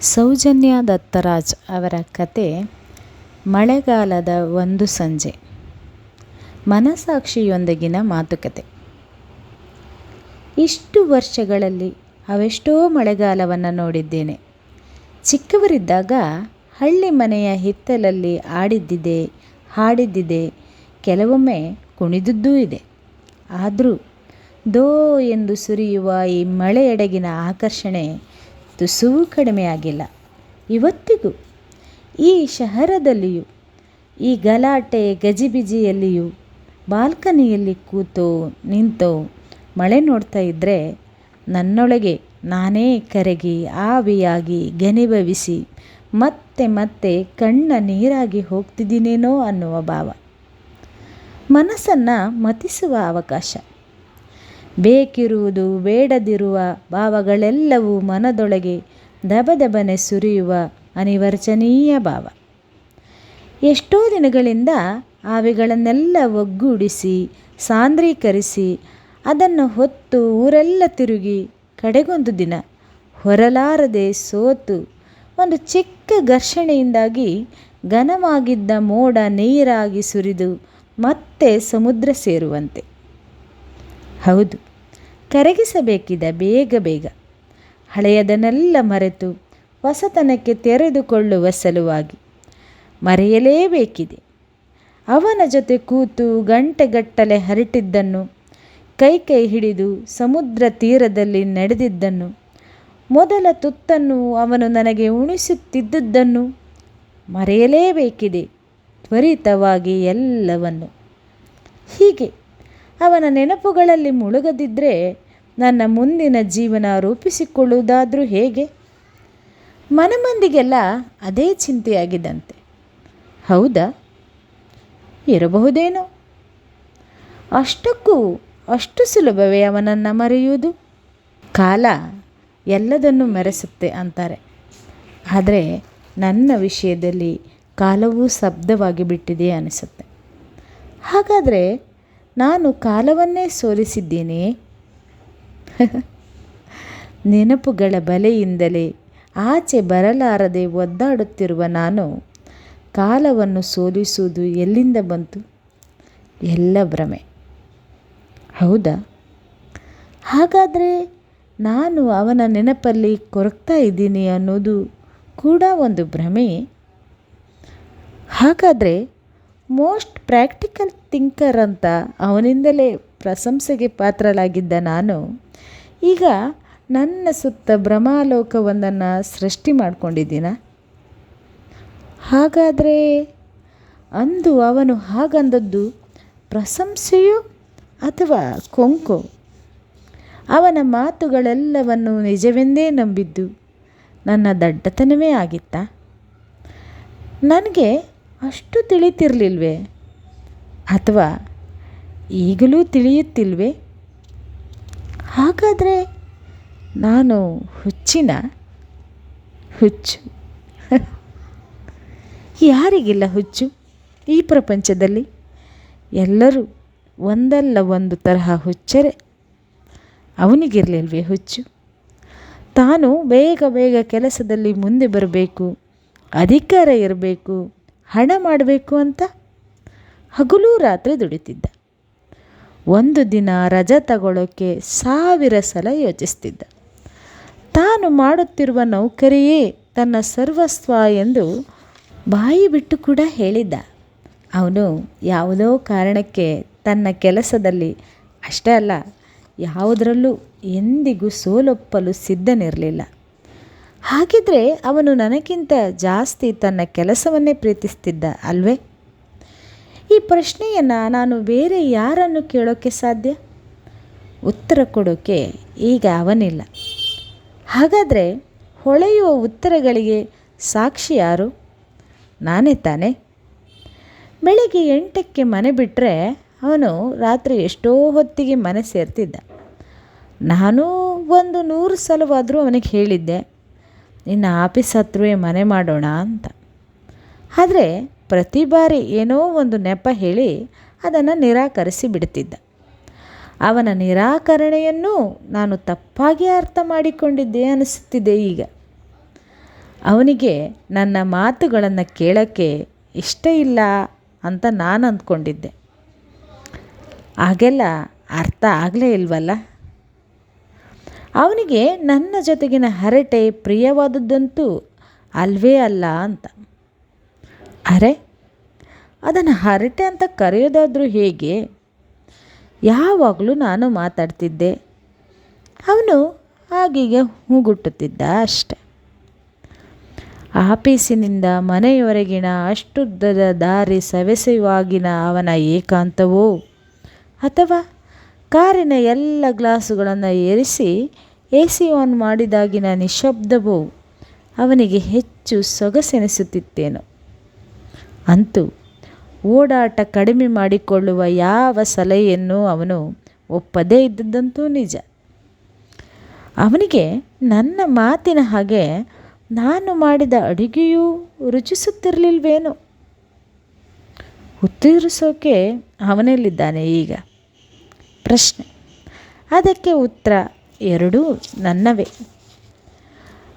ಸೌಜನ್ಯ ದತ್ತರಾಜ್ ಅವರ ಕತೆ ಮಳೆಗಾಲದ ಒಂದು ಸಂಜೆ. ಮನಸಾಕ್ಷಿಯೊಂದಿಗಿನ ಮಾತುಕತೆ. ಇಷ್ಟು ವರ್ಷಗಳಲ್ಲಿ ಅವೆಷ್ಟೋ ಮಳೆಗಾಲವನ್ನು ನೋಡಿದ್ದೇನೆ. ಚಿಕ್ಕವರಿದ್ದಾಗ ಹಳ್ಳಿ ಮನೆಯ ಹಿತ್ತಲಲ್ಲಿ ಆಡಿದ್ದಿದೆ, ಹಾಡಿದ್ದಿದೆ, ಕೆಲವೊಮ್ಮೆ ಕುಣಿದದ್ದೂ ಇದೆ. ಆದರೂ ದೋ ಎಂದು ಸುರಿಯುವ ಈ ಮಳೆಯೆಡೆಗಿನ ಆಕರ್ಷಣೆ ತುಸುವೂ ಕಡಿಮೆಯಾಗಿಲ್ಲ ಇವತ್ತಿಗೂ ಈ ಶಹರದಲ್ಲಿಯೂ, ಈ ಗಲಾಟೆ ಗಜಿಬಿಜಿಯಲ್ಲಿಯೂ, ಬಾಲ್ಕನಿಯಲ್ಲಿ ಕೂತೋ, ನಿಂತೋ, ಮಳೆ ನೋಡ್ತಾ ಇದ್ದರೆ ನನ್ನೊಳಗೆ ನಾನೇ ಕರಗಿ ಆವಿಯಾಗಿ ಘನಿಭವಿಸಿ ಮತ್ತೆ ಮತ್ತೆ ಕಣ್ಣ ನೀರಾಗಿ ಹೋಗ್ತಿದ್ದೀನೇನೋ ಅನ್ನುವ ಭಾವ. ಮನಸ್ಸನ್ನು ಮತಿಸುವ ಅವಕಾಶ. ಬೇಕಿರುವುದು ಬೇಡದಿರುವ ಭಾವಗಳೆಲ್ಲವೂ ಮನದೊಳಗೆ ದಬದಬನೆ ಸುರಿಯುವ ಅನಿವರ್ಚನೀಯ ಭಾವ. ಎಷ್ಟೋ ದಿನಗಳಿಂದ ಆವಿಗಳನ್ನೆಲ್ಲ ಒಗ್ಗೂಡಿಸಿ, ಸಾಂದ್ರೀಕರಿಸಿ, ಅದನ್ನು ಹೊತ್ತು ಊರೆಲ್ಲ ತಿರುಗಿ ಕಡೆಗೊಂದು ದಿನ ಹೊರಲಾರದೆ ಸೋತು ಒಂದು ಚಿಕ್ಕ ಘರ್ಷಣೆಯಿಂದಾಗಿ ಘನವಾಗಿದ್ದ ಮೋಡ ನೀರಾಗಿ ಸುರಿದು ಮತ್ತೆ ಸಮುದ್ರ ಸೇರುವಂತೆ. ಹೌದು ಕರಗಿಸಬೇಕಿದೆ, ಬೇಗ ಬೇಗ. ಹಳೆಯದನ್ನೆಲ್ಲ ಮರೆತು ಹೊಸತನಕ್ಕೆ ತೆರೆದುಕೊಳ್ಳುವ ಸಲುವಾಗಿ ಮರೆಯಲೇಬೇಕಿದೆ. ಅವನ ಜೊತೆ ಕೂತು ಗಂಟೆಗಟ್ಟಲೆ ಹರಟಿದ್ದನ್ನು ಕೈ ಕೈ ಹಿಡಿದು ಸಮುದ್ರ ತೀರದಲ್ಲಿ ನಡೆದಿದ್ದನ್ನು, ಮೊದಲ ತುತ್ತನ್ನು ಅವನು ನನಗೆ ಉಣಿಸುತ್ತಿದ್ದುದನ್ನು ಮರೆಯಲೇಬೇಕಿದೆ ತ್ವರಿತವಾಗಿ ಎಲ್ಲವನ್ನು. ಹೀಗೆ ಅವನ ನೆನಪುಗಳಲ್ಲಿ ಮುಳುಗದಿದ್ದರೆ ನನ್ನ ಮುಂದಿನ ಜೀವನ ರೂಪಿಸಿಕೊಳ್ಳುವುದಾದರೂ ಹೇಗೆ? ಮನಮಂದಿಗೆಲ್ಲ ಅದೇ ಚಿಂತೆಯಾಗಿದ್ದಂತೆ. ಹೌದಾ? ಇರಬಹುದೇನೋ? ಅಷ್ಟಕ್ಕೂ ಅಷ್ಟು ಸುಲಭವೇ ಅವನನ್ನು ಮರೆಯುವುದು? ಕಾಲ ಎಲ್ಲದನ್ನು ಮೆರೆಸುತ್ತೆ ಅಂತಾರೆ. ಆದರೆ ನನ್ನ ವಿಷಯದಲ್ಲಿ ಕಾಲವೂ ಶಬ್ದವಾಗಿ ಬಿಟ್ಟಿದೆ ಅನಿಸುತ್ತೆ. ಹಾಗಾದರೆ ನಾನು ಕಾಲವನ್ನೇ ಸೋಲಿಸಿದ್ದೇನೆ. ನೆನಪುಗಳ ಬಲೆಯಿಂದಲೇ ಆಚೆ ಬರಲಾರದೆ ಒದ್ದಾಡುತ್ತಿರುವ ನಾನು ಕಾಲವನ್ನು ಸೋಲಿಸುವುದು ಎಲ್ಲಿಂದ ಬಂತು? ಎಲ್ಲ ಭ್ರಮೆ. ಹೌದಾ? ಹಾಗಾದರೆ ನಾನು ಅವನ ನೆನಪಲ್ಲಿ ಕೊರಗ್ತಾ ಇದ್ದೀನಿ ಅನ್ನೋದು ಕೂಡ ಒಂದು ಭ್ರಮೆಯೇ ಹಾಗಾದರೆ ಮೋಸ್ಟ್ ಪ್ರಾಕ್ಟಿಕಲ್ ಥಿಂಕರ್ ಅಂತ ಅವನಿಂದಲೇ ಪ್ರಶಂಸೆಗೆ ಪಾತ್ರಳಾಗಿದ್ದ ನಾನು, ಈಗ ನನ್ನ ಸುತ್ತ ಭ್ರಮಾಲೋಕವೊಂದನ್ನು ಸೃಷ್ಟಿ ಮಾಡಿಕೊಂಡಿದ್ದೀನ. ಹಾಗಾದರೆ ಅಂದು ಅವನು ಹಾಗಂದದ್ದು ಪ್ರಶಂಸೆಯೋ ಅಥವಾ ಕೊಂಕು? ಅವನ ಮಾತುಗಳೆಲ್ಲವನ್ನು ನಿಜವೆಂದೇ ನಂಬಿದ್ದು ನನ್ನ ದಡ್ಡತನವೇ ಆಗಿತ್ತಾ? ನನಗೆ ಅಷ್ಟು ತಿಳಿತಿರಲಿಲ್ವೇ? ಅಥವಾ ಈಗಲೂ ತಿಳಿಯುತ್ತಿಲ್ವೇ? ಹಾಗಾದರೆ ನಾನು ಹುಚ್ಚಿನ? ಹುಚ್ಚು. ಯಾರಿಗಿಲ್ಲ ಹುಚ್ಚು ಈ ಪ್ರಪಂಚದಲ್ಲಿ? ಎಲ್ಲರೂ ಒಂದಲ್ಲ ಒಂದು ತರಹ ಹುಚ್ಚರೆ. ಅವನಿಗಿರಲಿಲ್ವೇ ಹುಚ್ಚು? ತಾನು ಬೇಗ ಬೇಗ ಕೆಲಸದಲ್ಲಿ ಮುಂದೆ ಬರಬೇಕು, ಅಧಿಕಾರ ಇರಬೇಕು, ಹಣ ಮಾಡಬೇಕು ಅಂತ? ಹಗಲೂ ರಾತ್ರಿ ದುಡಿತಿದ್ದ. ಒಂದು ದಿನ ರಜ ತಗೊಳ್ಳೋಕ್ಕೆ ಸಾವಿರ ಸಲ ಯೋಚಿಸ್ತಿದ್ದ. ತಾನು ಮಾಡುತ್ತಿರುವ ನೌಕರಿಯೇ ತನ್ನ ಸರ್ವಸ್ವ ಎಂದು ಬಾಯಿ ಬಿಟ್ಟು ಕೂಡ ಹೇಳಿದ್ದ. ಅವನು ಯಾವುದೋ ಕಾರಣಕ್ಕೆ ತನ್ನ ಕೆಲಸದಲ್ಲಿ ಅಷ್ಟೇ ಅಲ್ಲ, ಯಾವುದರಲ್ಲೂ ಎಂದಿಗೂ ಸೋಲೊಪ್ಪಲು ಸಿದ್ಧನಿರಲಿಲ್ಲ. ಹಾಗಿದ್ರೆ ಅವನು ನನಗಿಂತ ಜಾಸ್ತಿ ತನ್ನ ಕೆಲಸವನ್ನೇ ಪ್ರೀತಿಸ್ತಿದ್ದ ಅಲ್ವೇ? ಈ ಪ್ರಶ್ನೆಯನ್ನು ನಾನು ಬೇರೆ ಯಾರನ್ನು ಕೇಳೋಕ್ಕೆ ಸಾಧ್ಯ? ಉತ್ತರ ಕೊಡೋಕ್ಕೆ ಈಗ ಅವನಿಲ್ಲ. ಹಾಗಾದರೆ ಹೊಳೆಯುವ ಉತ್ತರಗಳಿಗೆ ಸಾಕ್ಷಿ ಯಾರು? ನಾನೇ ತಾನೆ. ಬೆಳಿಗ್ಗೆ ಎಂಟಕ್ಕೆ ಮನೆ ಬಿಟ್ಟರೆ ಅವನು ರಾತ್ರಿ ಎಷ್ಟೋ ಹೊತ್ತಿಗೆ ಮನೆ ಸೇರ್ತಿದ್ದ. ನಾನು ಒಂದು ನೂರು ಸಲವಾದರೂ ಅವನಿಗೆ ಹೇಳಿದ್ದೆ, ನಿನ್ನ ಆಫೀಸ್ ಹತ್ರವೇ ಮನೆ ಮಾಡೋಣ ಅಂತ. ಆದರೆ ಪ್ರತಿ ಬಾರಿ ಏನೋ ಒಂದು ನೆಪ ಹೇಳಿ ಅದನ್ನು ನಿರಾಕರಿಸಿ ಬಿಡುತ್ತಿದ್ದ ಅವನ ನಿರಾಕರಣೆಯನ್ನು ನಾನು ತಪ್ಪಾಗಿ ಅರ್ಥ ಮಾಡಿಕೊಂಡಿದ್ದೆ ಅನಿಸುತ್ತಿದೆ ಈಗ. ಅವನಿಗೆ ನನ್ನ ಮಾತುಗಳನ್ನು ಕೇಳೋಕ್ಕೆ ಇಷ್ಟ ಇಲ್ಲ ಅಂತ ನಾನು ಅಂದ್ಕೊಂಡಿದ್ದೆ. ಹಾಗೆಲ್ಲ ಅರ್ಥ ಆಗಲೇ ಇಲ್ವಲ್ಲ? ಅವನಿಗೆ ನನ್ನ ಜೊತೆಗಿನ ಹರಟೆ ಪ್ರಿಯವಾದದ್ದಂತೂ ಅಲ್ವೇ ಅಲ್ಲ ಅಂತ. ಅರೆ, ಅದನ್ನು ಹರಟೆ ಅಂತ ಕರೆಯೋದಾದರೂ ಹೇಗೆ? ಯಾವಾಗಲೂ ನಾನು ಮಾತಾಡ್ತಿದ್ದೆ. ಅವನು ಹಾಗೀಗೆ ಹೂಗುಟ್ಟುತ್ತಿದ್ದ ಅಷ್ಟೆ. ಆಫೀಸಿನಿಂದ ಮನೆಯವರೆಗಿನ ಅಷ್ಟುದ್ದದ ದಾರಿ ಸವೆಸೆಯುವಾಗಿನ ಅವನ ಏಕಾಂತವೋ, ಅಥವಾ ಕಾರಿನ ಎಲ್ಲ ಗ್ಲಾಸುಗಳನ್ನು ಏರಿಸಿ ಎ ಸಿ ಆನ್ ಮಾಡಿದಾಗಿನ ನಿಶಬ್ದವೋ ಅವನಿಗೆ ಹೆಚ್ಚು ಸೊಗಸೆನಿಸುತ್ತಿತ್ತೇನೋ. ಅಂತೂ ಓಡಾಟ ಕಡಿಮೆ ಮಾಡಿಕೊಳ್ಳುವ ಯಾವ ಸಲಹೆಯನ್ನು ಅವನು ಒಪ್ಪದೇ ಇದ್ದದ್ದಂತೂ ನಿಜ. ಅವನಿಗೆ ನನ್ನ ಮಾತಿನ ಹಾಗೆ ನಾನು ಮಾಡಿದ ಅಡುಗೆಯೂ ರುಚಿಸುತ್ತಿರಲಿಲ್ವೇನೋ? ಉತ್ತರಿಸೋಕೆ ಅವನಲ್ಲಿದ್ದಾನೆ ಈಗ. ಪ್ರಶ್ನೆ. ಅದಕ್ಕೆ ಉತ್ತರ ಎರಡೂ ನನ್ನವೇ.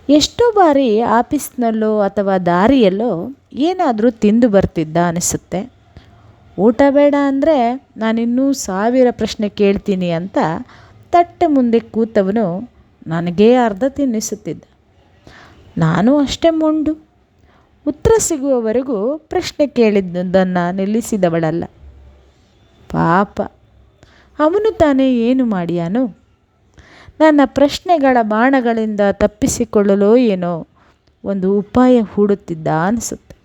ಎಷ್ಟೋ ಬಾರಿ ಆಫೀಸ್ನಲ್ಲೋ ಅಥವಾ ದಾರಿಯಲ್ಲೋ ಏನಾದರೂ ತಿಂದು ಬರ್ತಿದ್ದ ಅನಿಸುತ್ತೆ. ಊಟ ಬೇಡ ಅಂದರೆ ನಾನಿನ್ನೂ ಸಾವಿರ ಪ್ರಶ್ನೆ ಕೇಳ್ತೀನಿ ಅಂತ ತಟ್ಟೆ ಮುಂದೆ ಕೂತವನು ನನಗೇ ಅರ್ಧ ತಿನ್ನಿಸುತ್ತಿದ್ದ. ನಾನು ಅಷ್ಟೇ ಮುಂಡು. ಉತ್ತರ ಸಿಗುವವರೆಗೂ ಪ್ರಶ್ನೆ ಕೇಳಿದ್ದನ್ನು ನಿಲ್ಲಿಸಿದವಳಲ್ಲ. ಪಾಪ. ಅವನು ತಾನೇ ಏನು ಮಾಡಿಯಾನು? ನನ್ನ ಪ್ರಶ್ನೆಗಳ ಬಾಣಗಳಿಂದ ತಪ್ಪಿಸಿಕೊಳ್ಳಲು ಏನೋ ಒಂದು ಉಪಾಯ ಹೂಡುತ್ತಿದ್ದ ಅನಿಸುತ್ತೆ.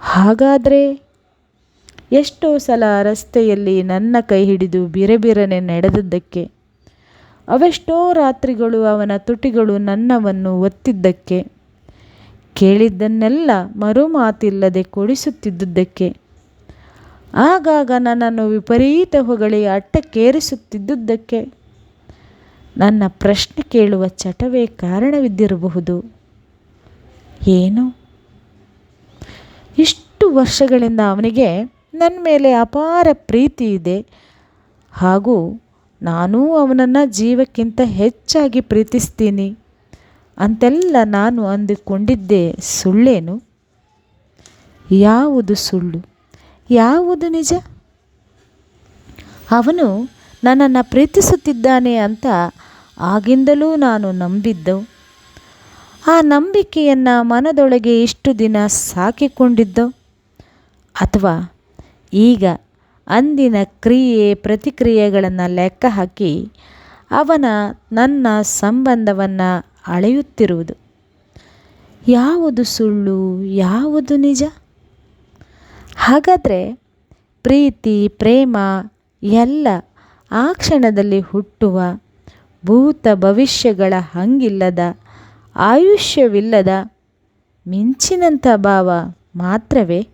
ಹಾಗಾದರೆ ಎಷ್ಟೋ ಸಲ ರಸ್ತೆಯಲ್ಲಿ ನನ್ನ ಕೈ ಹಿಡಿದು ಬಿರೆಬಿರನೆ ನಡೆದದ್ದಕ್ಕೆ, ಅವೆಷ್ಟೋ ರಾತ್ರಿಗಳು ಅವನ ತುಟಿಗಳು ನನ್ನವನ್ನು ಒತ್ತಿದ್ದಕ್ಕೆ, ಕೇಳಿದ್ದನ್ನೆಲ್ಲ ಮರು ಮಾತಿಲ್ಲದೆ ಕೊಡಿಸುತ್ತಿದ್ದುದಕ್ಕೆ ಆಗಾಗ ನನ್ನನ್ನು ವಿಪರೀತ ಹೊಗಳಿ ಅಟ್ಟಕ್ಕೇರಿಸುತ್ತಿದ್ದುದಕ್ಕೆ ನನ್ನ ಪ್ರಶ್ನೆ ಕೇಳುವ ಚಟವೇ ಕಾರಣವಿದ್ದಿರಬಹುದು. ಏನು? ಇಷ್ಟು ವರ್ಷಗಳಿಂದ ಅವನಿಗೆ ನನ್ನ ಮೇಲೆ ಅಪಾರ ಪ್ರೀತಿ ಇದೆ. ಹಾಗೂ ನಾನೂ ಅವನನ್ನು ಜೀವಕ್ಕಿಂತ ಹೆಚ್ಚಾಗಿ ಪ್ರೀತಿಸ್ತೀನಿ. ಅಂತೆಲ್ಲ ನಾನು ಅಂದುಕೊಂಡಿದ್ದೆ ಸುಳ್ಳೇನು? ಯಾವುದು ಸುಳ್ಳು? ಯಾವುದು ನಿಜ? ಅವನು ನನ್ನನ್ನು ಪ್ರೀತಿಸುತ್ತಿದ್ದಾನೆ ಅಂತ ಆಗಿಂದಲೂ ನಾನು ನಂಬಿದ್ದು. ಆ ನಂಬಿಕೆಯನ್ನು ಮನದೊಳಗೆ ಇಷ್ಟು ದಿನ ಸಾಕಿಕೊಂಡಿದ್ದೋ. ಅಥವಾ ಈಗ ಅಂದಿನ ಕ್ರಿಯೆ ಪ್ರತಿಕ್ರಿಯೆಗಳನ್ನು ಲೆಕ್ಕ ಹಾಕಿ ಅವನ ನನ್ನ ಸಂಬಂಧವನ್ನು ಅಳೆಯುತ್ತಿರುವುದು. ಯಾವುದು ಸುಳ್ಳು, ಯಾವುದು ನಿಜ? ಹಾಗಾದರೆ ಪ್ರೀತಿ, ಪ್ರೇಮ ಎಲ್ಲ ಆ ಕ್ಷಣದಲ್ಲಿ ಹುಟ್ಟುವ ಭೂತ ಭವಿಷ್ಯಗಳ ಹಂಗಿಲ್ಲದ ಆಯುಷ್ಯವಿಲ್ಲದ ಮಿಂಚಿನಂಥ ಭಾವ ಮಾತ್ರವೇ?